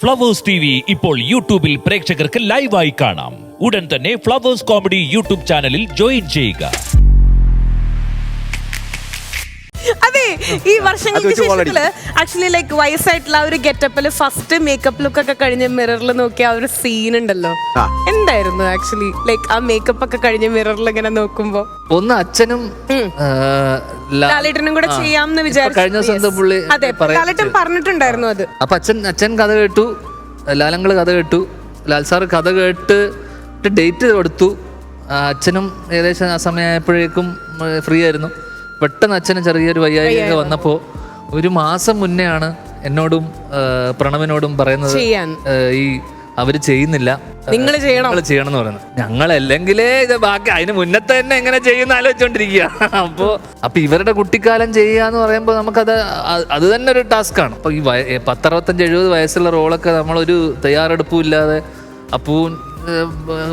Flowers T V ഇപ്പോൾ യൂട്യൂബിൽ പ്രേക്ഷകർക്ക് ലൈവായി കാണാം. ഉടൻ തന്നെ ഫ്ലവേഴ്സ് കോമഡി യൂട്യൂബ് ചാനലിൽ ജോയിൻ ചെയ്യുക. ഈ വർഷങ്ങൾക്ക് ശേഷത്തിൽ ആക്ച്വലി ലൈക്ക് വയസ്സായിട്ടുള്ള ഒരു ഗെറ്റപ്പിൽ ഫസ്റ്റ് മേക്കപ്പ് ലുക്ക് ഒക്കെ കഴിഞ്ഞ് മിററിൽ നോക്കിയ ആ ഒരു സീൻ ഉണ്ടല്ലോ. എന്തായിരുന്നു ആക്ച്വലി ലൈക്ക് ആ മേക്കപ്പ് ഒക്കെ കഴിഞ്ഞ് മിററിൽ ഇങ്ങനെ നോക്കുമ്പോ? ഒന്ന് അച്ഛനും ലാലേട്ടനും കൂടെ ചെയ്യാം ചെയ്യാമെന്ന് വിചാരിച്ചു. കഴിഞ്ഞ ദിവസം പുള്ളി അതെ ലാലേട്ടൻ പറഞ്ഞിട്ടുണ്ടായിരുന്നു അത്. അപ്പൊ അച്ഛൻ അച്ഛൻ കഥ കേട്ടു ലാലങ്ങൾ കഥ കേട്ടു ലാൽ സാർ കഥ കേട്ട് ഡേറ്റ് കൊടുത്തു. അച്ഛനും ഏകദേശം ആ സമയമായപ്പോഴേക്കും ഫ്രീ ആയിരുന്നു. പെട്ടെന്ന് അച്ഛന് ചെറിയൊരു വയ്യായിക വന്നപ്പോൾ ഒരു മാസം മുന്നേ ആണ് എന്നോടും പ്രണവിനോടും പറയുന്നത്. ഈ അവർ ചെയ്യുന്നില്ല. നിങ്ങൾ ചെയ്യണം. ചെയ്യണം എന്ന് പറയുന്നത്. ഞങ്ങൾ അല്ലെങ്കിലേ ഇത് ബാക്കി അതിന് മുന്നത്തെ തന്നെ എങ്ങനെ ചെയ്യുന്ന ആലോചിച്ചോണ്ടിരിക്കുക. അപ്പോ അപ്പൊ ഇവരുടെ കുട്ടിക്കാലം ചെയ്യുക എന്ന് പറയുമ്പോൾ നമുക്കത് അത് തന്നെ ഒരു ടാസ്ക് ആണ്. അപ്പൊ ഈ പത്തറുപത്തഞ്ച് എഴുപത് വയസ്സുള്ള റോളൊക്കെ നമ്മളൊരു തയ്യാറെടുപ്പും ഇല്ലാതെ അപ്പൂ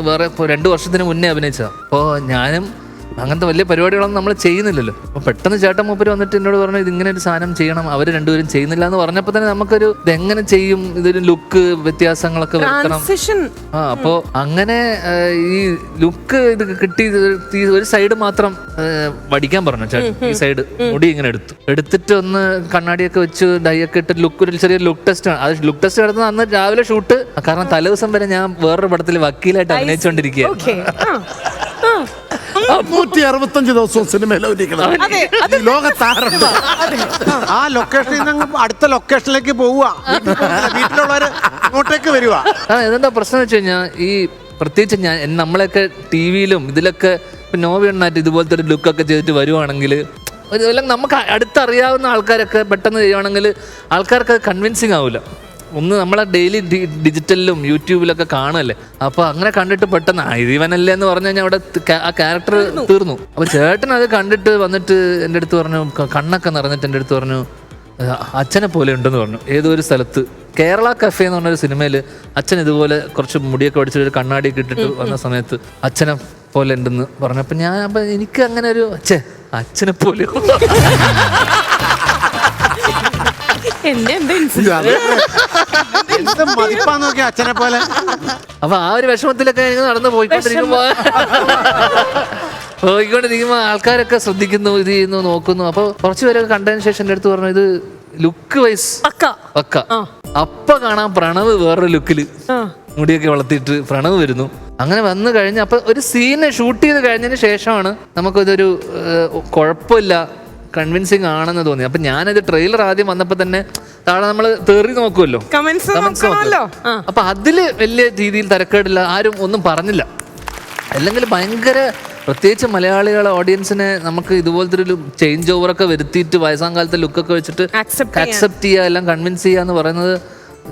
വേറെ രണ്ടു വർഷത്തിന് മുന്നേ അഭിനയിച്ച അപ്പോൾ ഞാനും അങ്ങനത്തെ വലിയ പരിപാടികളൊന്നും നമ്മൾ ചെയ്യുന്നില്ലല്ലോ. അപ്പൊ പെട്ടെന്ന് ചേട്ടൻ മൂപ്പര് വന്നിട്ട് എന്നോട് പറഞ്ഞു ഇതിങ്ങനെ ഒരു സാധനം ചെയ്യണം. അവർ രണ്ടുപേരും ചെയ്യുന്നില്ല എന്ന് പറഞ്ഞപ്പോൾ തന്നെ നമുക്കൊരു ഇതെങ്ങനെ ചെയ്യും? ഇതൊരു ലുക്ക് വ്യത്യാസങ്ങളൊക്കെ വരുത്തണം. ട്രാൻസിഷൻ ആ അപ്പോ അങ്ങനെ ഈ ലുക്ക് ഇത് കിട്ടി ഒരു സൈഡ് മാത്രം വടിക്കാൻ പറഞ്ഞു ചേട്ടൻ. ഈ സൈഡ് മുടി ഇങ്ങനെ എടുത്തു. എടുത്തിട്ട് ഒന്ന് കണ്ണാടിയൊക്കെ വെച്ച് ഡൈ ഒക്കെ ഇട്ട് ലുക്ക് ഒരു ചെറിയ ലുക്ക് ടെസ്റ്റ് ആണ്. അത് ലുക്ക് ടെസ്റ്റ് നടത്തുന്ന അന്ന് രാവിലെ ഷൂട്ട്. കാരണം തലേ ദിവസം വരെ ഞാൻ വേറൊരു പടത്തിൽ വക്കീലായിട്ട് അഭിനയിച്ചുകൊണ്ടിരിക്കുകയാണ് നൂറ്റി അറുപത്തഞ്ച് ദിവസവും സിനിമയിൽ ഒരുക്കണം അതെ അത് ഈ ലോകത്താറുണ്ട് ആ ലൊക്കേഷനിൽ നിന്ന് അടുത്ത ലൊക്കേഷനിലേക്ക് പോവുക. വീട്ടിലുള്ളവര് ഇങ്ങോട്ടേക്ക് വരിക. ആ ഇതെന്താ പ്രശ്നം വെച്ച് കഴിഞ്ഞാൽ ഈ പ്രത്യേകിച്ച് ഞാൻ എൻ- നമ്മളെയൊക്കെ ടി വിയിലും ഇതിലൊക്കെ ഇപ്പൊ നോവി എണ്ണാറ്റ് ഇതുപോലത്തെ ഒരു ലുക്കൊക്കെ ചെയ്തിട്ട് വരുവാണെങ്കിൽ എല്ലാം നമുക്ക് അടുത്തറിയാവുന്ന ആൾക്കാരൊക്കെ പെട്ടെന്ന് ചെയ്യുവാണെങ്കിൽ ആൾക്കാർക്ക് അത് കൺവിൻസിങ് ആവില്ല ഒന്ന് നമ്മളെ ഡെയിലി ഡിജിറ്റലിലും യൂട്യൂബിലൊക്കെ കാണുമല്ലേ അപ്പൊ അങ്ങനെ കണ്ടിട്ട് പെട്ടെന്ന് ആ ഇത് ഇവനല്ലേ എന്ന് പറഞ്ഞു കഴിഞ്ഞാൽ അവിടെ ആ ക്യാരക്ടർ തീർന്നു. അപ്പൊ ചേട്ടൻ അത് കണ്ടിട്ട് വന്നിട്ട് എന്റെ അടുത്ത് പറഞ്ഞു കണ്ണൊക്കെ നിറഞ്ഞിട്ട് എന്റെ അടുത്ത് പറഞ്ഞു അച്ഛനെ പോലെ ഉണ്ടെന്ന് പറഞ്ഞു. ഏതോ ഒരു സ്ഥലത്ത്. കേരള കഫേ എന്ന് പറഞ്ഞൊരു സിനിമയിൽ അച്ഛൻ ഇതുപോലെ കുറച്ച് മുടിയൊക്കെ അടിച്ചിട്ട് ഒരു കണ്ണാടിയൊക്കെ ഇട്ടിട്ട് വന്ന സമയത്ത് അച്ഛനെ പോലെ ഉണ്ടെന്ന് പറഞ്ഞു. അപ്പൊ ഞാൻ അപ്പൊ എനിക്ക് അങ്ങനെ ഒരു അച്ഛേ അച്ഛനെ പോലെ എന്നെ എന്താ എന്ത് മതിപ്പാന്ന് നോക്കി അച്ഛനെ പോലെ. അപ്പൊ ആ ഒരു വിഷമത്തിലൊക്കെ ഞങ്ങൾ നടന്നു പോയിക്കൊണ്ടിരിക്കുമ്പോ പോയിക്കൊണ്ടിരിക്കുമ്പോ ആൾക്കാരൊക്കെ ശ്രദ്ധിക്കുന്നു ഇത് ചെയ്യുന്നു നോക്കുന്നു. അപ്പൊ കുറച്ചു പേരൊക്കെ കണ്ടതിന് ശേഷം എന്റെ അടുത്ത് പറഞ്ഞു ഇത് ലുക്ക് വൈസ് പക്ക. പക്ക. അപ്പ കാണാൻ പ്രണവ് വേറൊരു ലുക്കിൽ മുടിയൊക്കെ വളർത്തിയിട്ട് പ്രണവ് വരുന്നു. അങ്ങനെ വന്നു കഴിഞ്ഞ അപ്പൊ ഒരു സീനെ ഷൂട്ട് ചെയ്ത് കഴിഞ്ഞതിന് ശേഷമാണ് നമുക്കിതൊരു കുഴപ്പമില്ല. കൺവിൻസിങ് ആണെന്ന് തോന്നി. അപ്പൊ ഞാനത് ട്രെയിലർ ആദ്യം വന്നപ്പോ തന്നെ താഴെ നമ്മൾ തേറി നോക്കുമല്ലോ. കമന്റ്സ് അപ്പൊ അതിൽ വലിയ രീതിയിൽ തരക്കേടില്ല. ആരും ഒന്നും പറഞ്ഞില്ല. അല്ലെങ്കിൽ ഭയങ്കര പ്രത്യേകിച്ച് മലയാളികളെ ഓഡിയൻസിനെ നമുക്ക് ഇതുപോലത്തെ ഒരു ചേഞ്ച് ഓവർ ഒക്കെ വരുത്തിയിട്ട് വയസ്സാം കാലത്തെ ലുക്കൊക്കെ വെച്ചിട്ട് അക്സെപ്റ്റ് ചെയ്യുക എല്ലാം കൺവിൻസ് ചെയ്യുക എന്ന് പറയുന്നത്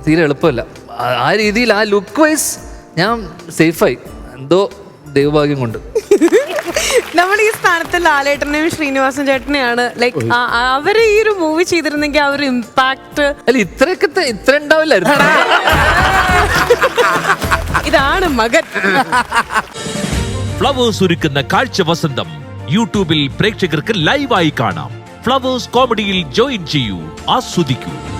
തീരെ എളുപ്പമല്ല. ആ- ആ രീതിയിൽ ആ ലുക്ക് വൈസ് ഞാൻ സേഫായി എന്തോ ദൈവഭാഗ്യം കൊണ്ട്. നമ്മൾ ഈ സ്ഥാനത്ത് ലാലേട്ടനെയും ശ്രീനിവാസൻ ചേട്ടനെയാണ്. ലൈക്ക് അവർ ഈ ഒരു മൂവി ചെയ്തിരുന്നെങ്കിൽ ആ ഒരു ഇമ്പാക്ട് അല്ല ഇത്രയൊക്കെ ത- ഇത്ര ഉണ്ടാവില്ലായിരുന്നു. ഇതാണ് മകൻ. ഫ്ലവേഴ്സ് ഒരുക്കുന്ന കാഴ്ച വസന്തം യൂട്യൂബിൽ പ്രേക്ഷകർക്ക് ലൈവായി കാണാം. ഫ്ലവേഴ്സ് കോമഡിയിൽ ജോയിൻ ചെയ്യൂ ആസ്വദിക്കൂ.